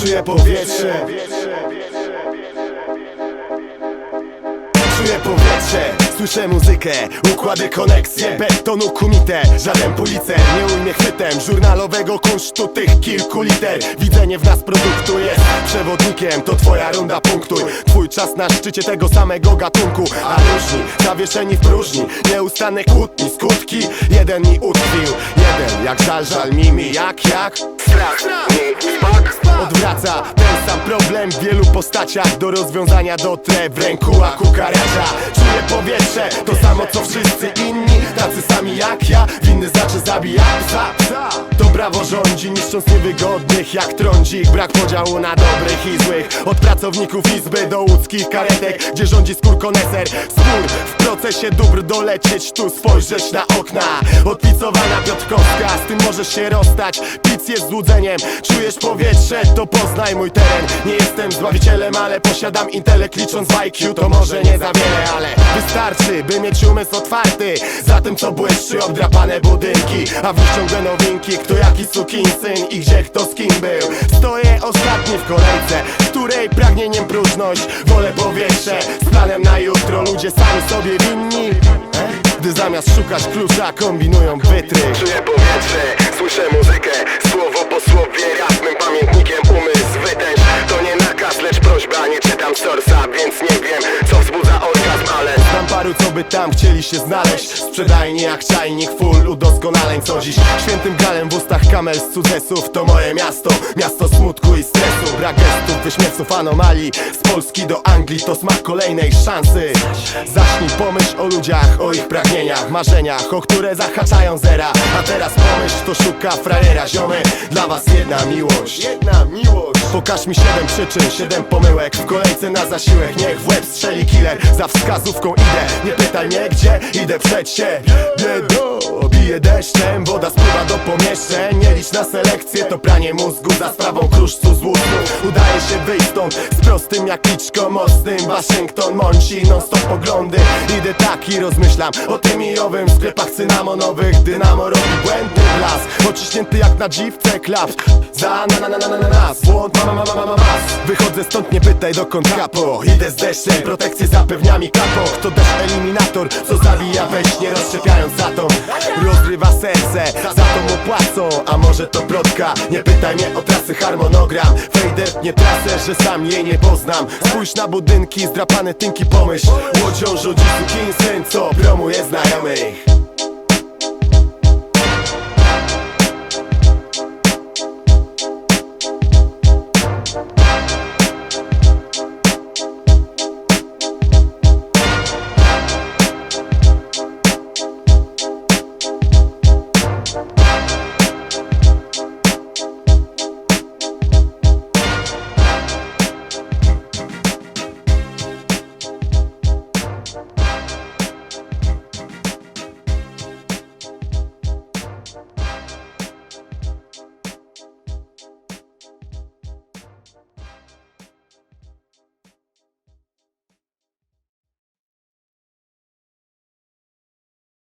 Czuję powietrze. Czuję powietrze, słyszę muzykę Układy, koneksje, betonu kumite Żaden policer nie ujmie chwytem Żurnalowego kunsztu tych kilku liter. Widzenie w nas produktu jest przewodnikiem To twoja runda punktuj. Twój czas na szczycie tego samego gatunku A różni, zawieszeni w próżni Nieustanne kłótni, skutki. Jeden mi utkwił, jeden jak żal, żal mimi Jak, jak? Strach, mi, smak, Odwraca ten sam problem w wielu postaciach Do rozwiązania dotrę w ręku a kukariacza Czuję powietrze, to samo co wszyscy inni. Tacy sami jak ja, winny znaczy zabija. Psa To prawo rządzi, niszcząc niewygodnych jak trądzik Brak podziału na dobrych i złych. Od pracowników izby do łódzkich karetek Gdzie rządzi skórkoneser Spór w procesie dóbr dolecieć Tu spojrzeć na okna. Odpicowana Piotrkowska Z tym możesz się rozstać. Pic jest złudzeniem. Czujesz powietrze, to poznaj mój teren. Nie jestem zbawicielem, ale posiadam intelekt. Licząc w IQ to może nie za wiele Ale wystarczy, by mieć umysł otwarty. Za tym co błyszczy obdrapane budynki A w nich ciągle nowinki Kto jaki sukinsyn i gdzie kto z kim był. Stoję ostatni w kolejce której pragnieniem próżność Wolę powietrze z planem na jutro Ludzie sami sobie winni. Gdy zamiast szukać klucza kombinują wytrych Czuję powietrze, słyszę muzykę Słowo po słowie, rap mym pamiętnikiem Umysł wytęż, to nie nakaz, lecz prośba Nie czytam sorsa, więc nie wiem Paru, co by tam chcieli się znaleźć. Sprzedajnie jak czajnik full udoskonaleń Co dziś. Świętym galem w ustach kamel z cudzesów To moje miasto, miasto smutku i stresu Brak gestów, wyśmiewców, anomalii. Z Polski do Anglii to smak kolejnej szansy. Zacznij pomyśl o ludziach, o ich pragnieniach Marzeniach, o które zahaczają zera. A teraz pomyśl, kto szuka frajera Ziomy, dla was jedna miłość. Jedna miłość. Pokaż mi siedem przyczyn, siedem pomyłek. W kolejce na zasiłek, niech w łeb strzeli killer. Za wskazówką idę, nie pytaj mnie gdzie Idę przed siebie, biedo Bije deszczem, woda spływa do pomieszczeń. Nie licz na selekcję, to pranie mózgu Za sprawą kruszcu z się wyjść stąd. Z prostym jak liczko Mocnym Waszyngton, Monci, non stop poglądy. Idę tak i rozmyślam o tym i owym. W sklepach cynamonowych dynamo robi błędny blask Ociśnięty jak na dziwce klaps Za na na na na na na nas Błąd ma ma ma ma ma mas Wychodzę stąd, nie pytaj dokąd kapo. Idę z deszczem, protekcję zapewnia mi kapo. Kto deszcz eliminator, co może to plotka. Nie pytaj mnie o trasy, harmonogram. Fejder nie trasę, że sam jej nie poznam. Spójrz na budynki, zdrapane tynki pomyśl. Łodzią rządzi syn, co promuje znajomych